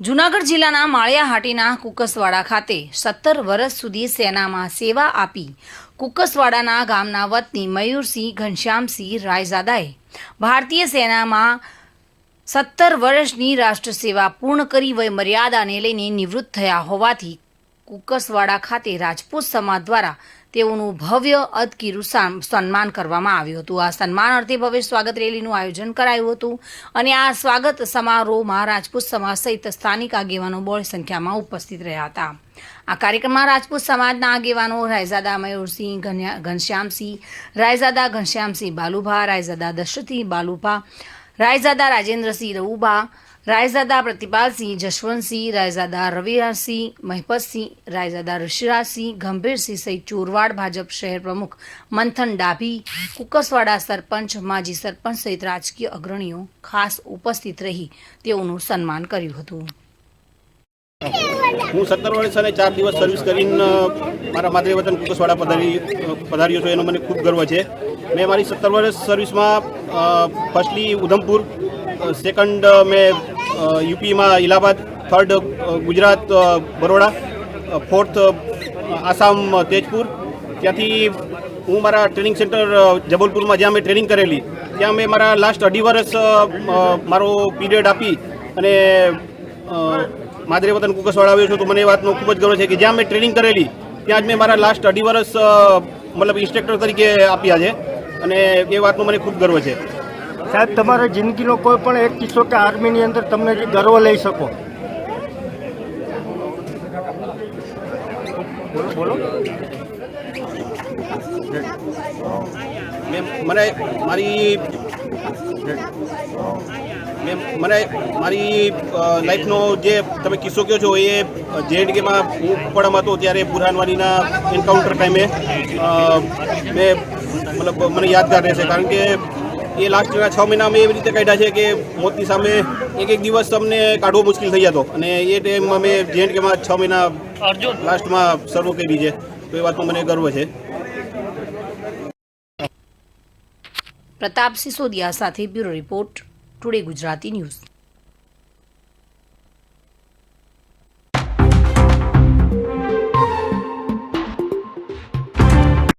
જૂનાગઢ જિલ્લાના માળિયાહાટીના કુકસવાડા ખાતે સત્તર વર્ષ સુધી સેનામાં સેવા આપી કુકસવાડાના ગામના વતની મયુરસિંહ ઘનશ્યામસિંહ રાયઝાદાએ ભારતીય સેનામાં સત્તર વર્ષની રાષ્ટ્ર સેવા પૂર્ણ કરી વય મર્યાદાને લઈને નિવૃત્ત થયા હોવાથી કુકસવાડા ખાતે રાજપૂત સમાજ દ્વારા તેઓનું ભવ્ય અદકીરું સન્માન કરવામાં આવ્યું હતું. આ સન્માન અર્થે ભવ્ય સ્વાગત રેલીનું આયોજન કરાયું હતું અને આ સ્વાગત સમારોહમાં રાજપૂત સમાજ સહિત સ્થાનિક આગેવાનો બહોળી સંખ્યામાં ઉપસ્થિત રહ્યા હતા. આ કાર્યક્રમમાં રાજપૂત સમાજના આગેવાનો રાયઝાદા મયુરસિંહ ઘનશ્યામસિંહ, રાયઝાદા ઘનશ્યામસિંહ બાલુભા, રાયઝાદા દશરથસિંહ બાલુભા, રાયઝાદા રાજેન્દ્રસિંહ રઉબા રાયઝાદા પ્રતિપાલસિંહ જશવંતસિંહ, રાયઝાદા રવિરાજસિંહ, મહિપતસિંહ, રાયઝાદા ઋષિરાજસિંહ, ગંભીરસિંહ સહિત ચોરવાડ ભાજપ શહેર પ્રમુખ મંથન ડાભી, કુકસવાડા સરપંચ, માજી સરપંચ સહિત રાજકીય અગ્રણીઓ ખાસ ઉપસ્થિત રહી તેઓનું સન્માન કર્યું હતું. હું સત્તર વર્ષ અને ચાર દિવસ સર્વિસ કરીને મારા વતન કુકસવાડા પધારી પધાર્યો છું. એનો મને ખૂબ ગર્વ છે. મેં મારી સત્તર વર્ષ સર્વિસમાં ફર્સ્ટલી ઉધમપુર સેકન્ડ મેં યુપીમાં ઇલાહાબાદ, થર્ડ ગુજરાત બરોડા ફોર્થ આસામ તેજપુર. ત્યાંથી હું મારા ટ્રેનિંગ સેન્ટર જબલપુરમાં જ્યાં મેં ટ્રેનિંગ કરેલી, ત્યાં મેં મારા લાસ્ટ અઢી વર્ષ મારો પીરિયડ આપી અને માદરે વતન કુકસવાડા આવ્યો છું. તો મને એ વાતનો ખૂબ જ ગર્વ છે કે જ્યાં મેં ટ્રેનિંગ કરેલી, ત્યાં જ મેં મારા લાસ્ટ અઢી વર્ષ મતલબ ઇન્સ્ટ્રક્ટર તરીકે આપ્યા છે અને એ વાતનો મને ખૂબ ગર્વ છે. સાહેબ, તમારા જિંદગીનો કોઈ પણ એક કિસ્સો કે આર્મીની અંદર તમને જે ગર્વ લઈ શકો. બોલો મને મારી મેં મને મારી લાઈફનો જે તમે કિસ્સો કહો છો, એ જેએનકેમાં હું કુપવાડામાં હતો ત્યારે બુરહાનવાનીના એન્કાઉન્ટર ટાઈમે મેં, મતલબ મને યાદગાર રહેશે, કારણ કે એ લાસ્ટ છ મહિના મેં એવી રીતે કાઢ્યા છે કે મોતની સામે એક એક દિવસ તમને કાઢવો મુશ્કેલ થઈ જતો. અને એ ટાઈમમાં મેં જેએનકેમાં છ મહિના લાસ્ટમાં સર્વ કરી છે. તો એ વાતનો મને ગર્વ છે. પ્રતાપ સિસોદિયા સાથે bureau report today Gujarati news.